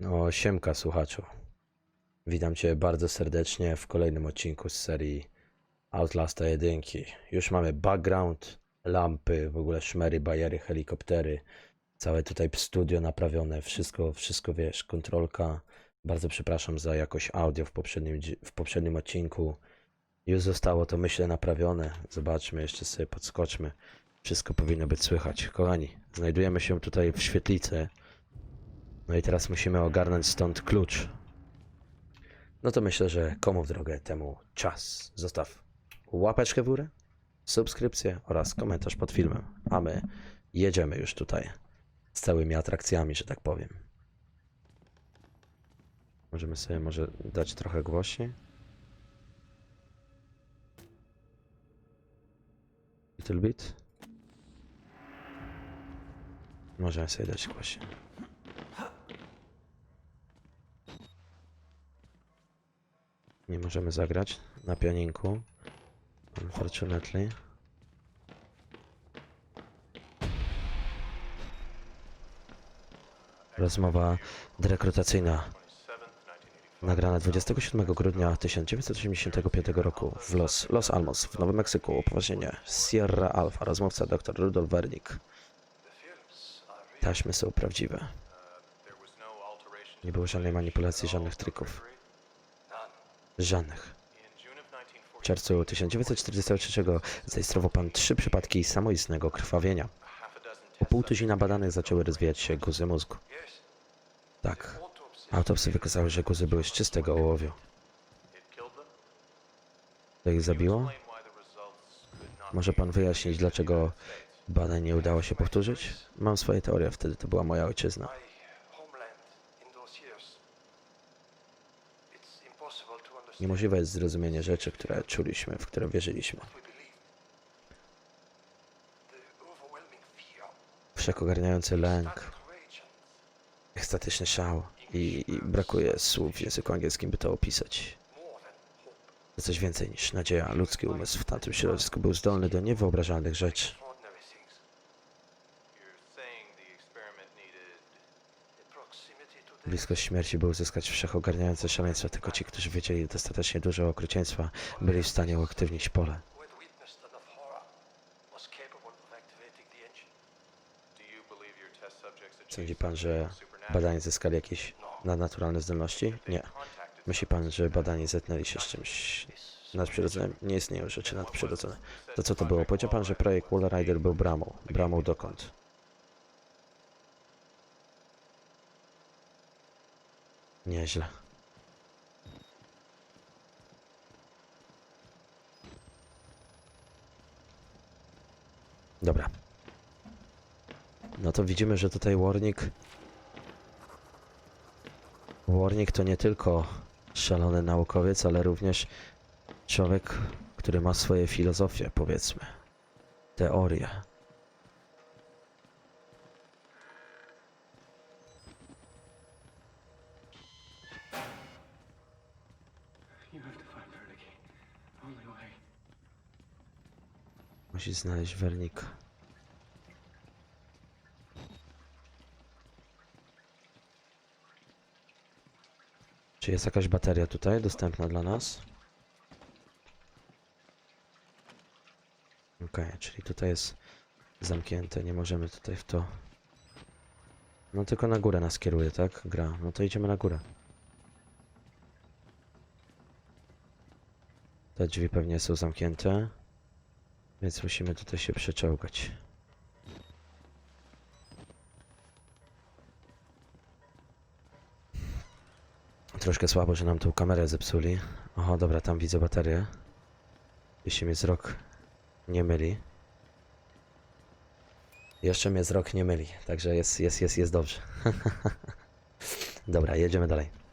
No, siemka słuchaczu. Witam Cię bardzo serdecznie w kolejnym odcinku z serii Outlasta 1. Już mamy background, lampy, w ogóle szmery, bajery, helikoptery. Całe tutaj studio naprawione, wszystko, wszystko wiesz, kontrolka. Bardzo przepraszam za jakość audio w poprzednim, w poprzednim odcinku. Już zostało to myślę naprawione. Zobaczmy, jeszcze sobie podskoczmy. Wszystko powinno być słychać. Kochani, znajdujemy się tutaj w świetlicy. No i teraz musimy ogarnąć stąd klucz. No to myślę, że komu w drogę temu czas. Zostaw łapeczkę w górę, subskrypcję oraz komentarz pod filmem. A my jedziemy już tutaj z całymi atrakcjami, że tak powiem. Możemy sobie może dać trochę głośniej. Little bit. Możemy sobie dać głośniej. Nie możemy zagrać na pianinku. Unfortunately. Rozmowa derekrutacyjna. Nagrana 27 grudnia 1985 roku w Los, Los Alamos w Nowym Meksyku. Upoważnienie Sierra Alpha. Rozmówca dr Rudolf Wernick. Taśmy są prawdziwe. Nie było żadnej manipulacji, żadnych trików. Żadnych. W czerwcu 1943 zarejestrował pan trzy przypadki samoistnego krwawienia. Po pół tuzina badanych zaczęły rozwijać się guzy mózgu. Tak. Autopsy wykazały, że guzy były z czystego ołowiu. To ich zabiło? Może pan wyjaśnić, dlaczego badań nie udało się powtórzyć? Mam swoje teorie, wtedy to była moja ojczyzna. Niemożliwe jest zrozumienie rzeczy, które czuliśmy, w które wierzyliśmy. Wszechogarniający lęk, ekstatyczny szał i, i brakuje słów w języku angielskim, by to opisać. To coś więcej niż nadzieja. Ludzki umysł w tamtym środowisku był zdolny do niewyobrażalnych rzeczy. Blisko śmierci, by uzyskać wszechogarniające szaleństwo, tylko ci, którzy wiedzieli dostatecznie dużo okrucieństwa, byli w stanie uaktywnić pole. Sądzi pan, że badani zyskali jakieś nadnaturalne zdolności? Nie. Myśli pan, że badani zetknęli się z czymś nadprzyrodzonym? Nie istnieją rzeczy nadprzyrodzone. To co to było? Powiedział pan, że projekt Wall Rider był bramą. Bramą dokąd? Nieźle. Dobra. No to widzimy, że tutaj Warnik... Warnik to nie tylko szalony naukowiec, ale również człowiek, który ma swoje filozofie, powiedzmy. Teorie. Musi znaleźć Wernika. Czy jest jakaś bateria tutaj dostępna dla nas? Okej, czyli tutaj jest zamknięte, nie możemy tutaj w to... No tylko na górę nas kieruje, tak? Gra. No to idziemy na górę. Te drzwi pewnie są zamknięte. Więc musimy tutaj się przeczołgać. Troszkę słabo, że nam tą kamerę zepsuli. Oho, dobra, tam widzę baterię. Jeśli mnie wzrok nie myli. Jeszcze mnie wzrok nie myli, także jest, jest, jest, jest dobrze. dobra, jedziemy dalej.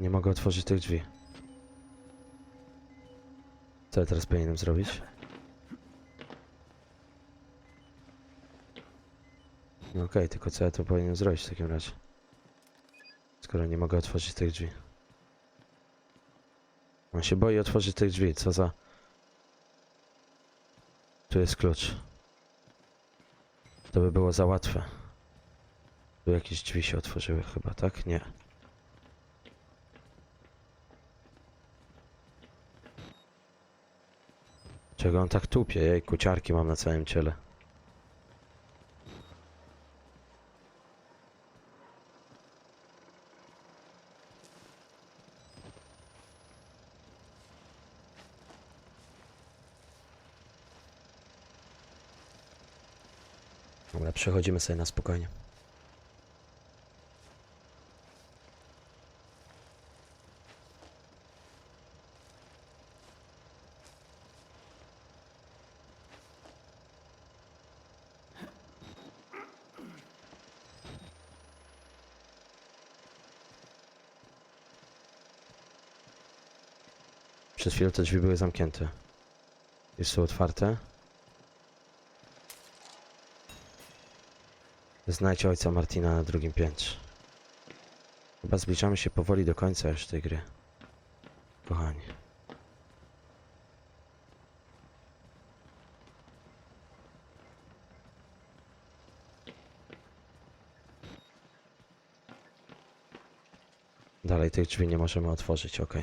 Nie mogę otworzyć tych drzwi. Co ja teraz powinienem zrobić? No okej, tylko co ja to powinienem zrobić w takim razie? Skoro nie mogę otworzyć tych drzwi. On się boi otworzyć tych drzwi, co za... Tu jest klucz. To by było za łatwe. Tu jakieś drzwi się otworzyły chyba, tak? Nie. Czego on tak tupie? Jej, kuciarki mam na całym ciele. Dobra, przechodzimy sobie na spokojnie. Chwilę te drzwi były zamknięte. Już są otwarte. Znajdź ojca Martina na drugim piętrze. Chyba zbliżamy się powoli do końca już tej gry. Kochani. Dalej tych drzwi nie możemy otworzyć, ok.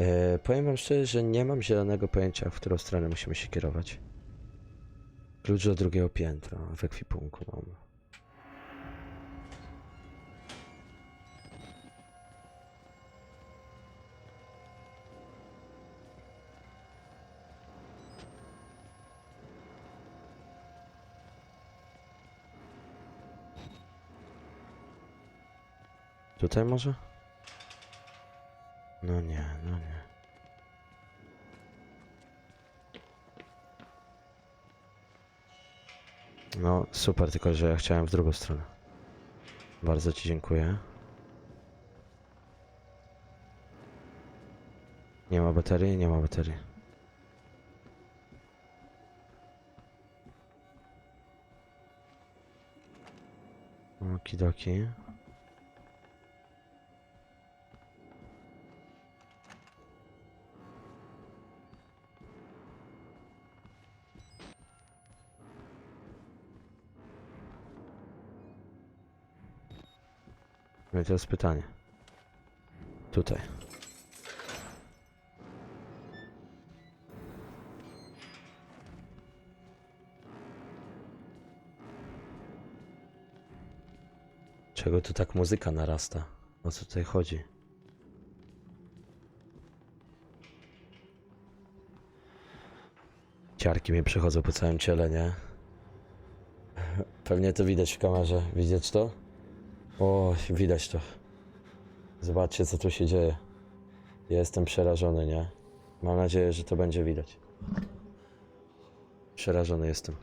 E, powiem wam szczerze, że nie mam zielonego pojęcia, w którą stronę musimy się kierować. Klucz do drugiego piętra w ekwipunku mam. Tutaj może? No nie, no nie. No super, tylko że ja chciałem w drugą stronę. Bardzo Ci dziękuję. Nie ma baterii? Nie ma baterii. Okidoki. I teraz pytanie. Tutaj. Czego tu tak muzyka narasta? O co tutaj chodzi? Ciarki mi przechodzą po całym ciele, nie? Pewnie to widać w kamerze. Widzieć to? O, widać to. Zobaczcie, co tu się dzieje. Jestem przerażony, nie? Mam nadzieję, że to będzie widać. Przerażony jestem.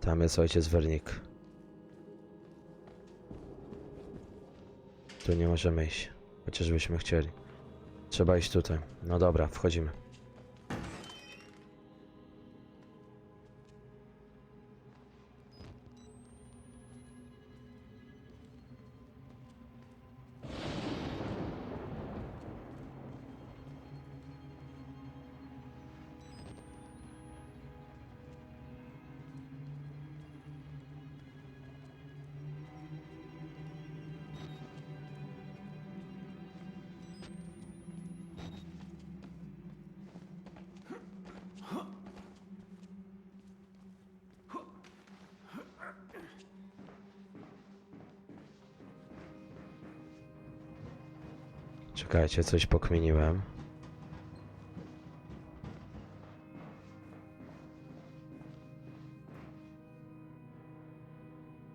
Tam jest ojciec Wernik. Tu nie możemy iść. Chociażbyśmy chcieli. Trzeba iść tutaj. No dobra, wchodzimy. Czekajcie, coś pokminiłem.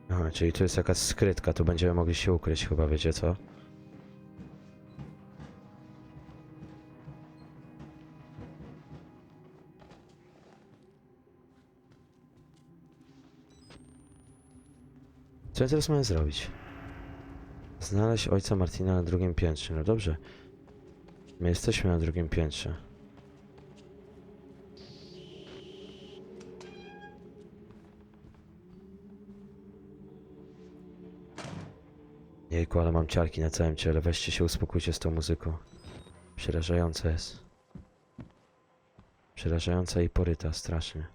Aha, Czyli tu jest jakaś skrytka, tu będziemy mogli się ukryć chyba, wiecie co? Co ja teraz mamy zrobić? Znaleźć ojca Martina na drugim piętrze. No dobrze. My jesteśmy na drugim piętrze. Jejku, ale mam ciarki na całym ciele. Weźcie się, uspokójcie z tą muzyką. Przerażająca jest. Przerażająca i poryta, strasznie.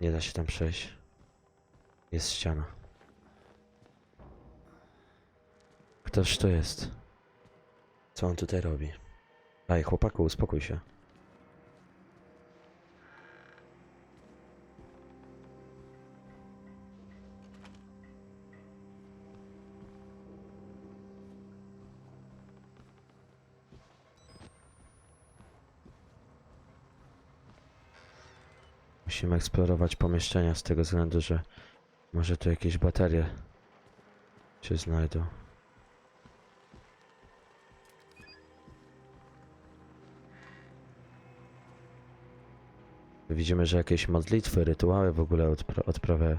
Nie da się tam przejść. Jest ściana. Ktoż to jest? Co on tutaj robi? Ej, chłopaku, uspokój się. Musimy eksplorować pomieszczenia z tego względu, że może tu jakieś baterie się znajdą. Widzimy, że jakieś modlitwy, rytuały w ogóle odpra odprawiają.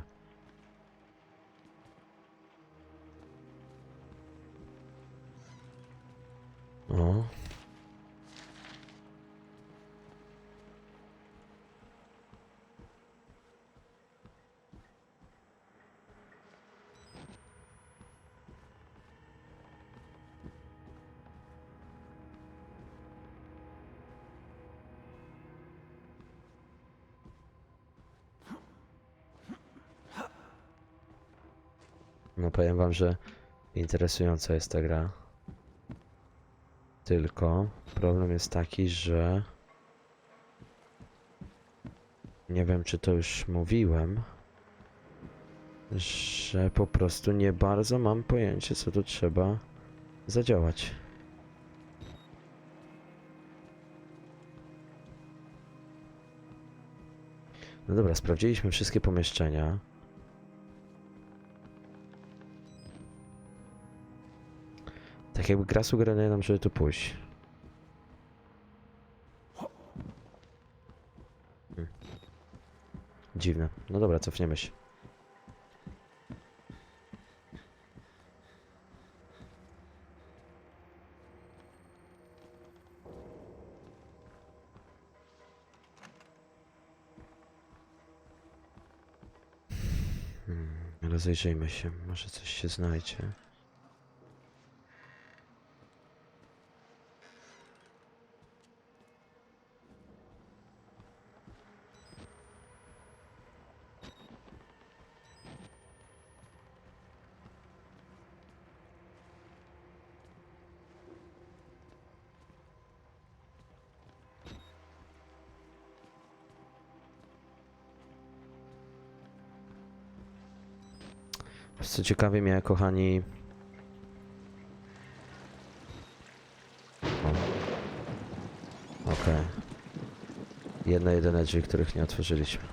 O. No powiem wam, że interesująca jest ta gra. Tylko problem jest taki, że nie wiem czy to już mówiłem, że po prostu nie bardzo mam pojęcie co tu trzeba zadziałać. No dobra, sprawdziliśmy wszystkie pomieszczenia. Jakby gra sugeruje nam, żeby tu pójść. Hmm. Dziwne. No dobra, cofniemy się. Hmm, rozejrzyjmy się, może coś się znajdzie. Co ciekawie mnie, kochani. Okej. Jedne, jedyne drzwi, których nie otworzyliśmy.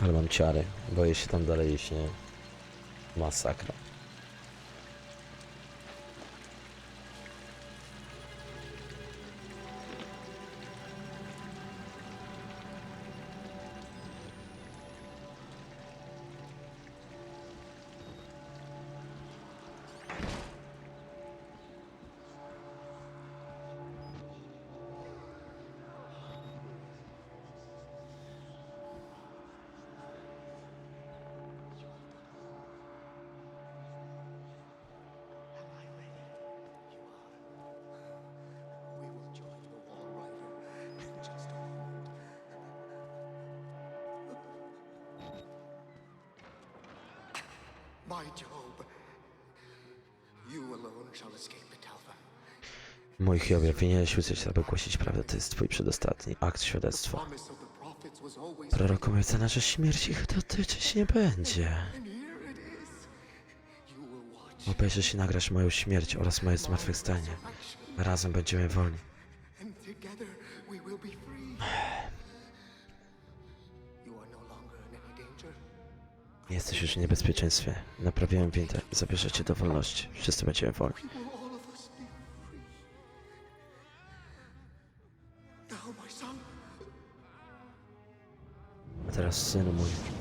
Ale mam ciary. Boję się tam dalej iść, nie? Masakra. Mój Hiobie, powinieneś usłyszeć, aby głosić prawdę. To jest twój przedostatni akt świadectwa. Prorok obiecana, że śmierć ich dotyczyć nie będzie. Obejrzysz i nagrasz moją śmierć oraz moje zmartwychwstanie. Razem będziemy wolni. jesteś już w niebezpieczeństwie. Naprawiłem windę. Zabierze cię do wolności. Wszyscy będziemy wolni. A teraz, synu mój.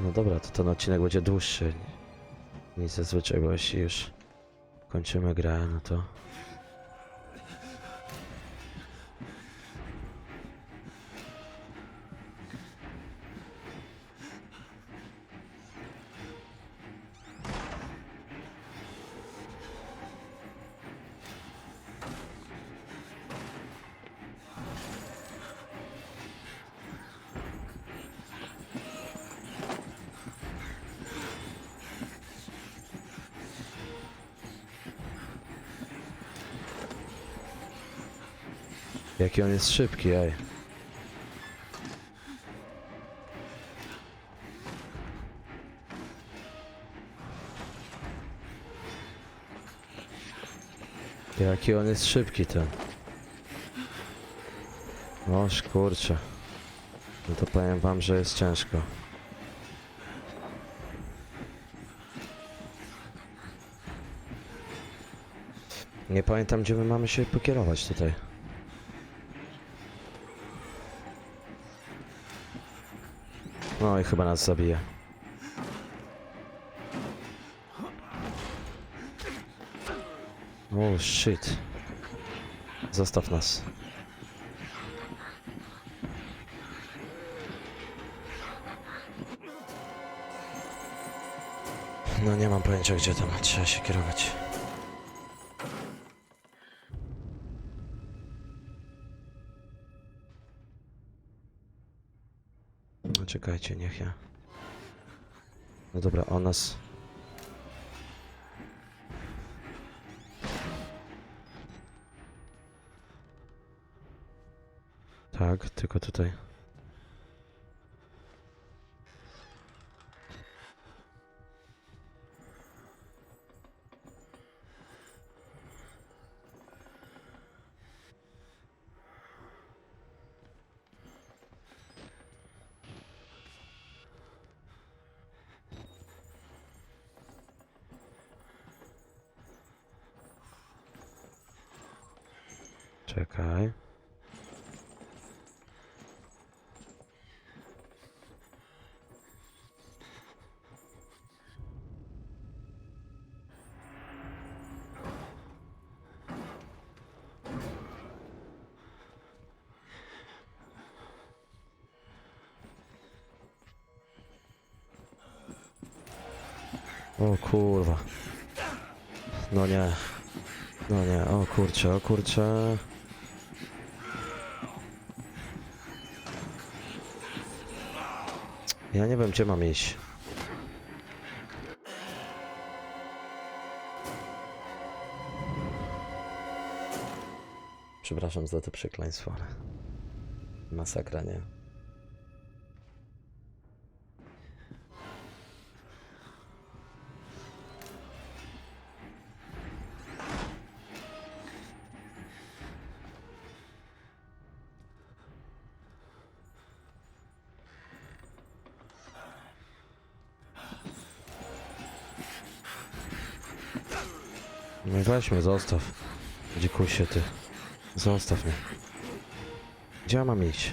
No dobra, to ten odcinek będzie dłuższy. Niż zazwyczaj, bo jeśli już kończymy grę, no to... Jaki on jest szybki, ej. Jaki on jest szybki ten. Oż kurczę. No to powiem wam, że jest ciężko. Nie pamiętam, gdzie my mamy się pokierować tutaj. No i chyba nas zabije. Oh shit. Zostaw nas. No nie mam pojęcia gdzie tam trzeba się kierować. Czekajcie, niech ja. No dobra, o nas. Tak, tylko tutaj. Czekaj. O kurwa. No nie. No nie, o kurczę, o kurczę. Ja nie wiem, gdzie mam iść. Przepraszam za to przekleństwo, ale... Masakra, nie? No weź mnie, zostaw. Dzikusie ty. Zostaw mnie. Gdzie ja mam iść?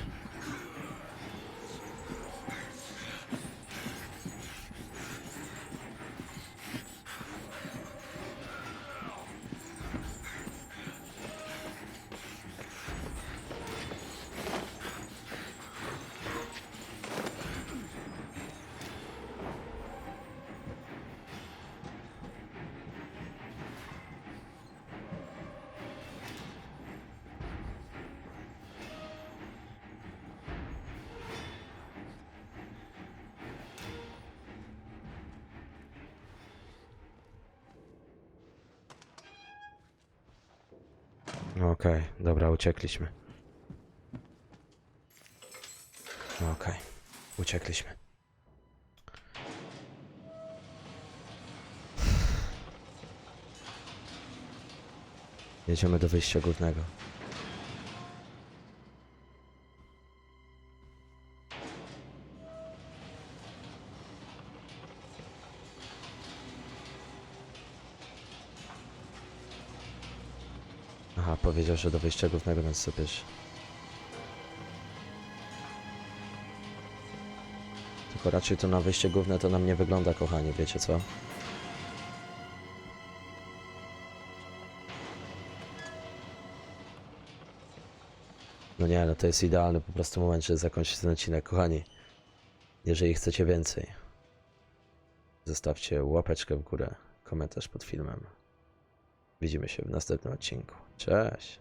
Okej, dobra, uciekliśmy. Okej, uciekliśmy. Jedziemy do wyjścia głównego. Aha, powiedział, że do wyjścia głównego, sobie bierz. Tylko raczej to na wyjście główne to nam nie wygląda, kochani, wiecie co? No nie, no to jest idealny po prostu moment, żeby zakończyć ten odcinek. Kochani, jeżeli chcecie więcej, zostawcie łapeczkę w górę, komentarz pod filmem. Widzimy się w następnym odcinku. چش.